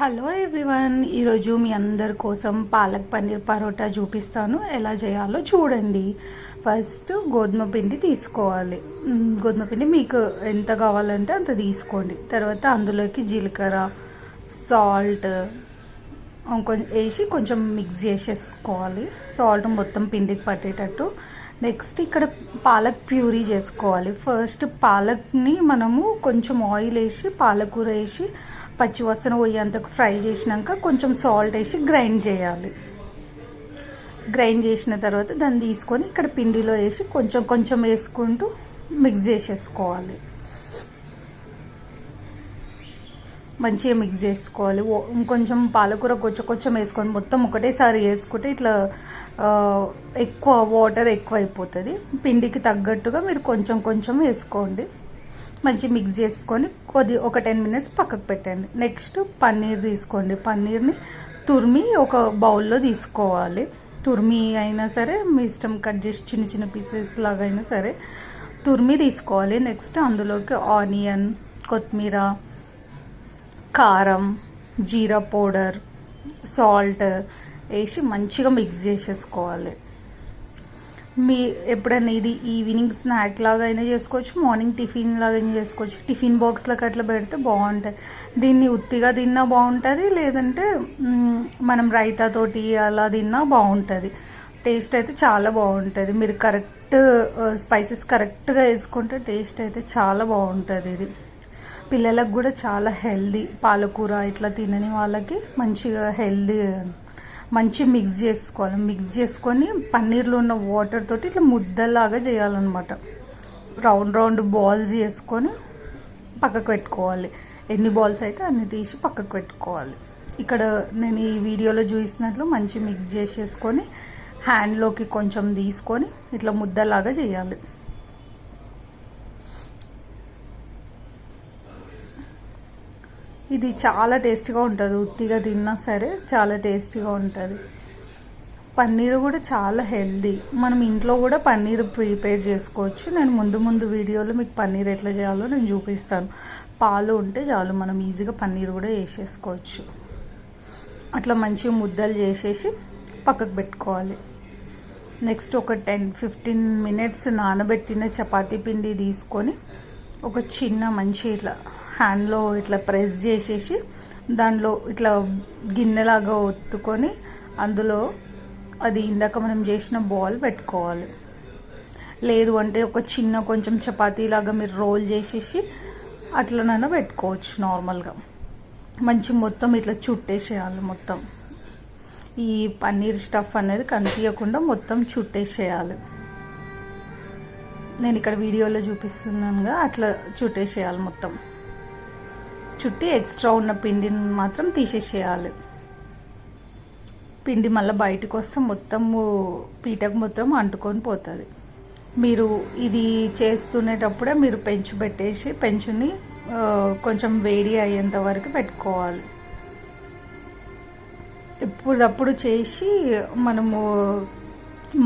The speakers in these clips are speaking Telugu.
హలో ఎవ్రీవన్ ఈరోజు మీ అందరి కోసం పాలక్ పన్నీర్ పరోటా చూపిస్తాను. ఎలా చేయాలో చూడండి. ఫస్ట్ గోధుమ పిండి తీసుకోవాలి. గోధుమ పిండి మీకు ఎంత కావాలంటే అంత తీసుకోండి. తర్వాత అందులోకి జీలకర్ర సాల్ట్ కొంచెం వేసి కొంచెం మిక్స్ చేసేసుకోవాలి. సాల్ట్ మొత్తం పిండికి పట్టేటట్టు. నెక్స్ట్ ఇక్కడ పాలక్ ప్యూరీ చేసుకోవాలి. ఫస్ట్ పాలక్ని మనము కొంచెం ఆయిల్ వేసి పాలకూర వేసి పచ్చివాసన పోయేంతకు ఫ్రై చేసినాక కొంచెం సాల్ట్ వేసి గ్రైండ్ చేయాలి. గ్రైండ్ చేసిన తర్వాత దాన్ని తీసుకొని ఇక్కడ పిండిలో వేసి కొంచెం కొంచెం వేసుకుంటూ మిక్స్ చేసేసుకోవాలి. మంచిగా మిక్స్ చేసుకోవాలి. ఇంకొంచెం పాలకూర కొంచెం కొంచెం వేసుకొని మొత్తం ఒకటేసారి వేసుకుంటే ఇట్లా ఎక్కువ వాటర్ ఎక్కువ అయిపోతుంది పిండికి తగ్గట్టుగా మీరు కొంచెం కొంచెం వేసుకోండి. మంచి మిక్స్ చేసుకొని కొద్ది ఒక టెన్ మినిట్స్ పక్కకు పెట్టండి నెక్స్ట్ పన్నీర్ తీసుకోండి. పన్నీర్ని తురిమి ఒక బౌల్లో తీసుకోవాలి. తురిమి అయినా సరే మీ ఇష్టం కట్ చేసి చిన్న చిన్న పీసెస్ లాగా అయినా సరే తురిమి తీసుకోవాలి. నెక్స్ట్ అందులోకి ఆనియన్ కొత్తిమీర కారం జీరా పౌడర్ సాల్ట్ వేసి మంచిగా మిక్స్ చేసేసుకోవాలి. మీ ఎప్పుడైనా ఇది ఈవినింగ్ స్నాక్ లాగా అయినా చేసుకోవచ్చు మార్నింగ్ టిఫిన్ లాగా అయినా చేసుకోవచ్చు. టిఫిన్ బాక్స్లకు అట్లా పెడితే బాగుంటుంది. దీన్ని ఉత్తిగా తిన్నా బాగుంటుంది లేదంటే మనం రైతాతోటి అలా తిన్నా బాగుంటుంది. టేస్ట్ అయితే చాలా బాగుంటుంది. మీరు కరెక్ట్ స్పైసెస్ కరెక్ట్గా వేసుకుంటే టేస్ట్ అయితే చాలా బాగుంటుంది ఇది. పిల్లలకు కూడా చాలా హెల్దీ. పాలకూర ఇట్లా తినని వాళ్ళకి మంచిగా హెల్దీ మంచి మిక్స్ చేసుకోవాలి. మిక్స్ చేసుకొని పన్నీర్లో ఉన్న వాటర్ తోటి ఇట్లా ముద్దలాగా చేయాలన్నమాట. రౌండ్ రౌండ్ బాల్స్ చేసుకొని పక్కకు పెట్టుకోవాలి. ఎన్ని బాల్స్ అయితే అన్ని తీసి పక్కకు పెట్టుకోవాలి. ఇక్కడ నేను ఈ వీడియోలో చూసినట్లు మంచి మిక్స్ చేసేసుకొని హ్యాండ్లోకి కొంచెం తీసుకొని ఇట్లా ముద్దలాగా చేయాలి. ఇది చాలా టేస్టీగా ఉంటుంది. ఉత్తిగా తిన్నా సరే చాలా టేస్టీగా ఉంటుంది. పన్నీర్ కూడా చాలా హెల్దీ. మనం ఇంట్లో కూడా పన్నీర్ ప్రిపేర్ చేసుకోవచ్చు. నేను ముందు ముందు వీడియోలో మీకు పన్నీర్ ఎట్లా చేయాలో నేను చూపిస్తాను. పాలు ఉంటే చాలు మనం ఈజీగా పన్నీర్ కూడా వేసేసుకోవచ్చు. అట్లా మంచిగా ముద్దలు చేసేసి పక్కకు పెట్టుకోవాలి. నెక్స్ట్ ఒక టెన్ ఫిఫ్టీన్ మినిట్స్ నానబెట్టిన చపాతీ పిండి తీసుకొని ఒక చిన్న మంచి ఇట్లా హ్యాండ్లో ఇట్లా ప్రెస్ చేసేసి దానిలో ఇట్లా గిన్నెలాగా ఒత్తుకొని అందులో అది ఇందాక మనం చేసిన బాల్ పెట్టుకోవాలి. లేదు అంటే ఒక చిన్న కొంచెం చపాతీ లాగా మీరు రోల్ చేసేసి అట్లనైనా పెట్టుకోవచ్చు నార్మల్గా మంచి మొత్తం ఇట్లా చుట్టేసేయాలి మొత్తం. ఈ పన్నీర్ స్టఫ్ అనేది కనిపించకుండా మొత్తం చుట్టేసేయాలి. నేను ఇక్కడ వీడియోలో చూపిస్తున్నానుగా అట్లా చుట్టేసేయాలి మొత్తం. చుట్టి ఎక్స్ట్రా ఉన్న పిండిని మాత్రం తీసేసేయాలి. పిండి మళ్ళీ బయటకు వస్తే మొత్తము పీటకు మొత్తం అంటుకొని పోతుంది. మీరు ఇది చేస్తునేటప్పుడే మీరు పెంచు పెట్టేసి పెంచుని కొంచెం వేడి అయ్యేంత వరకు పెట్టుకోవాలి. ఎప్పుడప్పుడు చేసి మనము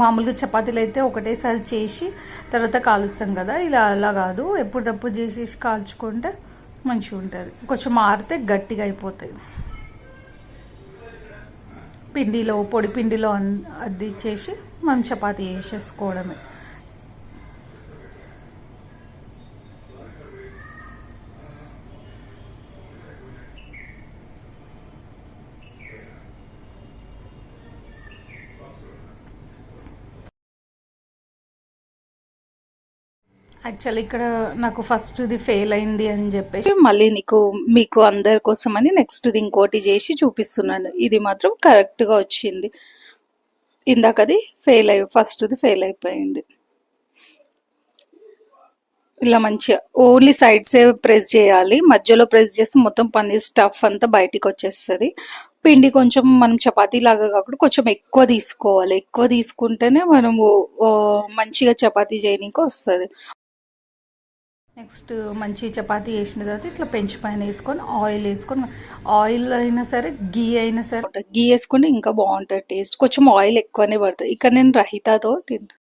మామూలుగా చపాతీలు అయితే ఒకటేసారి చేసి తర్వాత కాలుస్తాం కదా ఇలా అలా కాదు. ఎప్పుడప్పుడు చేసేసి కాల్చుకుంటే మంచిగా ఉంటుంది. కొంచెం మారితే గట్టిగా అయిపోతుంది. పిండిలో పొడి పిండిలో అన్- చేసి మనం చపాతీ వేసేసుకోవడమే యాక్చువల్లీ ఇక్కడ నాకు ఫస్ట్ది ఫెయిల్ అయింది అని చెప్పేసి. మళ్ళీ నీకు మీకు అందరి కోసం అని నెక్స్ట్ది ఇంకోటి చేసి చూపిస్తున్నాను. ఇది మాత్రం కరెక్ట్గా వచ్చింది. ఇందాకది ఫెయిల్ అయి ఫస్ట్ది ఫెయిల్ అయిపోయింది. ఇలా మంచిగా ఓన్లీ సైడ్సే ప్రెస్ చేయాలి. మధ్యలో ప్రెస్ చేస్తే మొత్తం పన్నీర్ స్టఫ్ అంతా బయటికి వచ్చేస్తుంది. పిండి కొంచెం మనం చపాతీ లాగా కాకుండా కొంచెం ఎక్కువ తీసుకోవాలి. ఎక్కువ తీసుకుంటేనే మనము మంచిగా చపాతీ చేయడానికి వస్తుంది. నెక్స్ట్ మంచి చపాతి వేసిన తర్వాత ఇట్లా పెంచు పైన వేసుకొని ఆయిల్ వేసుకొని ఆయిల్ అయినా సరే గీ అయినా సరే. గీ వేసుకుంటే ఇంకా బాగుంటుంది టేస్ట్. కొంచెం ఆయిల్ ఎక్కువనే పడుతుంది. ఇక్కడ నేను రహితాతో తింటాను